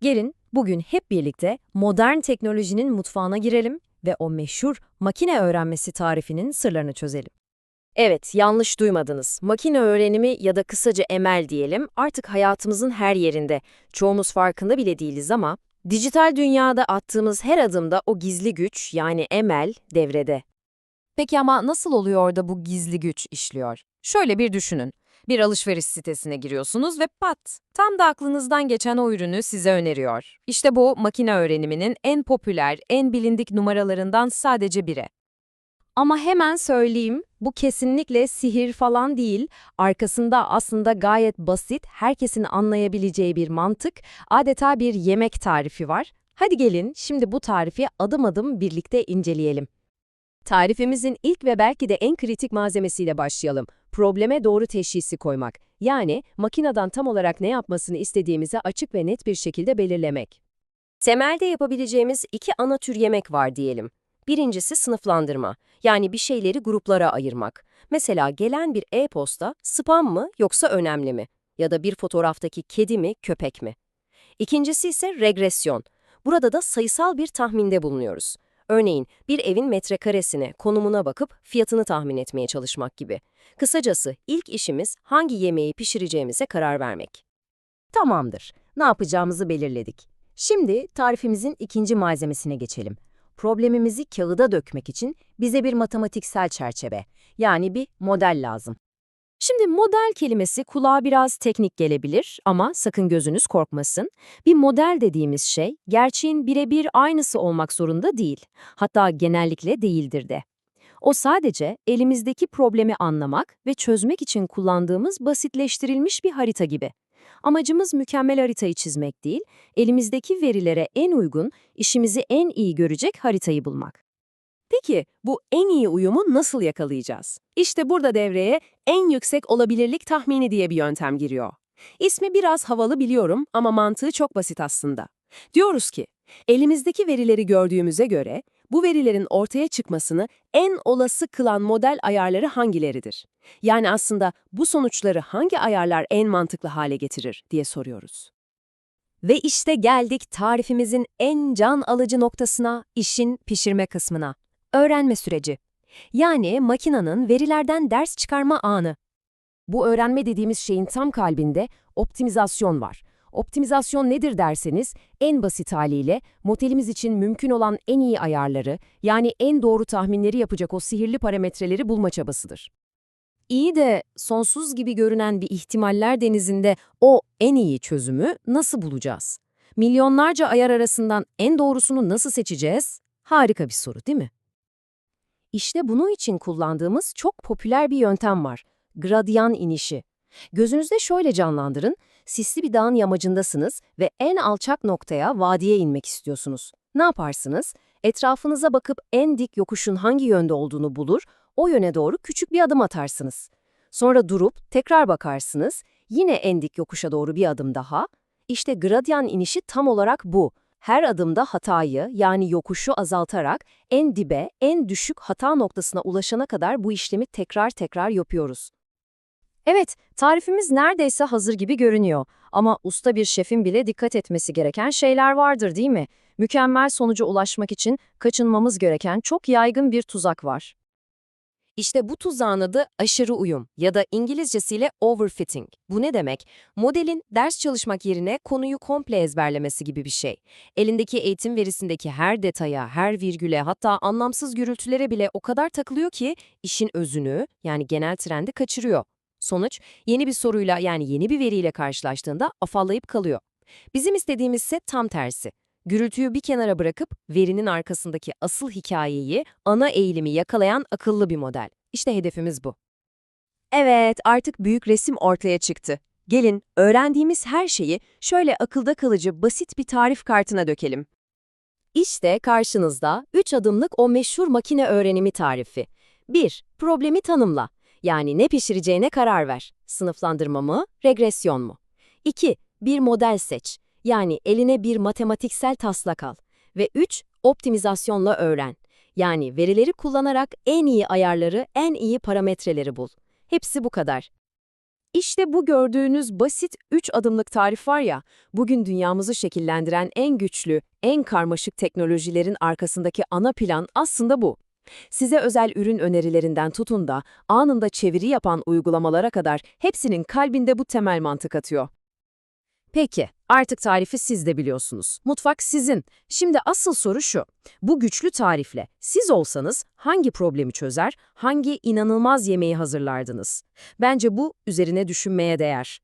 Gelin bugün hep birlikte modern teknolojinin mutfağına girelim ve o meşhur makine öğrenmesi tarifinin sırlarını çözelim. Evet, yanlış duymadınız. Makine öğrenimi ya da kısaca ML diyelim artık hayatımızın her yerinde. Çoğumuz farkında bile değiliz ama dijital dünyada attığımız her adımda o gizli güç yani ML devrede. Peki ama nasıl oluyor da bu gizli güç işliyor? Şöyle bir düşünün. Bir alışveriş sitesine giriyorsunuz ve pat, tam da aklınızdan geçen o ürünü size öneriyor. İşte bu makine öğreniminin en popüler, en bilindik numaralarından sadece biri. Ama hemen söyleyeyim, bu kesinlikle sihir falan değil. Arkasında aslında gayet basit, herkesin anlayabileceği bir mantık, adeta bir yemek tarifi var. Hadi gelin şimdi bu tarifi adım adım birlikte inceleyelim. Tarifimizin ilk ve belki de en kritik malzemesiyle başlayalım. Probleme doğru teşhisi koymak. Yani makineden tam olarak ne yapmasını istediğimizi açık ve net bir şekilde belirlemek. Temelde yapabileceğimiz iki ana tür yemek var diyelim. Birincisi sınıflandırma, yani bir şeyleri gruplara ayırmak. Mesela gelen bir e-posta spam mı yoksa önemli mi? Ya da bir fotoğraftaki kedi mi, köpek mi? İkincisi ise regresyon. Burada da sayısal bir tahminde bulunuyoruz. Örneğin bir evin metrekaresine, konumuna bakıp fiyatını tahmin etmeye çalışmak gibi. Kısacası ilk işimiz hangi yemeği pişireceğimize karar vermek. Tamamdır. Ne yapacağımızı belirledik. Şimdi tarifimizin ikinci malzemesine geçelim. Problemimizi kağıda dökmek için bize bir matematiksel çerçeve, yani bir model lazım. Şimdi model kelimesi kulağa biraz teknik gelebilir ama sakın gözünüz korkmasın. Bir model dediğimiz şey gerçeğin birebir aynısı olmak zorunda değil. Hatta genellikle değildir de. O sadece elimizdeki problemi anlamak ve çözmek için kullandığımız basitleştirilmiş bir harita gibi. Amacımız mükemmel haritayı çizmek değil, elimizdeki verilere en uygun, işimizi en iyi görecek haritayı bulmak. Peki bu en iyi uyumu nasıl yakalayacağız? İşte burada devreye en yüksek olabilirlik tahmini diye bir yöntem giriyor. İsmi biraz havalı biliyorum ama mantığı çok basit aslında. Diyoruz ki, elimizdeki verileri gördüğümüze göre bu verilerin ortaya çıkmasını en olası kılan model ayarları hangileridir? Yani aslında bu sonuçları hangi ayarlar en mantıklı hale getirir diye soruyoruz. Ve işte geldik tarifimizin en can alıcı noktasına, işin pişirme kısmına. Öğrenme süreci. Yani makinanın verilerden ders çıkarma anı. Bu öğrenme dediğimiz şeyin tam kalbinde optimizasyon var. Optimizasyon nedir derseniz, en basit haliyle modelimiz için mümkün olan en iyi ayarları, yani en doğru tahminleri yapacak o sihirli parametreleri bulma çabasıdır. İyi de sonsuz gibi görünen bir ihtimaller denizinde o en iyi çözümü nasıl bulacağız? Milyonlarca ayar arasından en doğrusunu nasıl seçeceğiz? Harika bir soru değil mi? İşte bunun için kullandığımız çok popüler bir yöntem var. Gradyan inişi. Gözünüzde şöyle canlandırın, sisli bir dağın yamacındasınız ve en alçak noktaya vadiye inmek istiyorsunuz. Ne yaparsınız? Etrafınıza bakıp en dik yokuşun hangi yönde olduğunu bulur, o yöne doğru küçük bir adım atarsınız. Sonra durup tekrar bakarsınız, yine en dik yokuşa doğru bir adım daha. İşte gradyan inişi tam olarak bu. Her adımda hatayı yani yokuşu azaltarak en dibe, en düşük hata noktasına ulaşana kadar bu işlemi tekrar tekrar yapıyoruz. Evet, tarifimiz neredeyse hazır gibi görünüyor. Ama usta bir şefin bile dikkat etmesi gereken şeyler vardır değil mi? Mükemmel sonuca ulaşmak için kaçınmamız gereken çok yaygın bir tuzak var. İşte bu tuzağın adı aşırı uyum ya da İngilizcesiyle overfitting. Bu ne demek? Modelin ders çalışmak yerine konuyu komple ezberlemesi gibi bir şey. Elindeki eğitim verisindeki her detaya, her virgüle hatta anlamsız gürültülere bile o kadar takılıyor ki işin özünü yani genel trendi kaçırıyor. Sonuç yeni bir soruyla yani yeni bir veriyle karşılaştığında afallayıp kalıyor. Bizim istediğimiz ise tam tersi. Gürültüyü bir kenara bırakıp verinin arkasındaki asıl hikayeyi, ana eğilimi yakalayan akıllı bir model. İşte hedefimiz bu. Evet, artık büyük resim ortaya çıktı. Gelin, öğrendiğimiz her şeyi şöyle akılda kalıcı basit bir tarif kartına dökelim. İşte karşınızda 3 adımlık o meşhur makine öğrenimi tarifi. 1. Problemi tanımla. Yani ne pişireceğine karar ver. Sınıflandırma mı, regresyon mu? 2. Bir model seç. Yani eline bir matematiksel taslak al. Ve 3. Optimizasyonla öğren. Yani verileri kullanarak en iyi ayarları, en iyi parametreleri bul. Hepsi bu kadar. İşte bu gördüğünüz basit 3 adımlık tarif var ya, bugün dünyamızı şekillendiren en güçlü, en karmaşık teknolojilerin arkasındaki ana plan aslında bu. Size özel ürün önerilerinden tutun da anında çeviri yapan uygulamalara kadar hepsinin kalbinde bu temel mantık atıyor. Peki, artık tarifi siz de biliyorsunuz. Mutfak sizin. Şimdi asıl soru şu. Bu güçlü tarifle siz olsanız hangi problemi çözer, hangi inanılmaz yemeği hazırlardınız? Bence bu üzerine düşünmeye değer.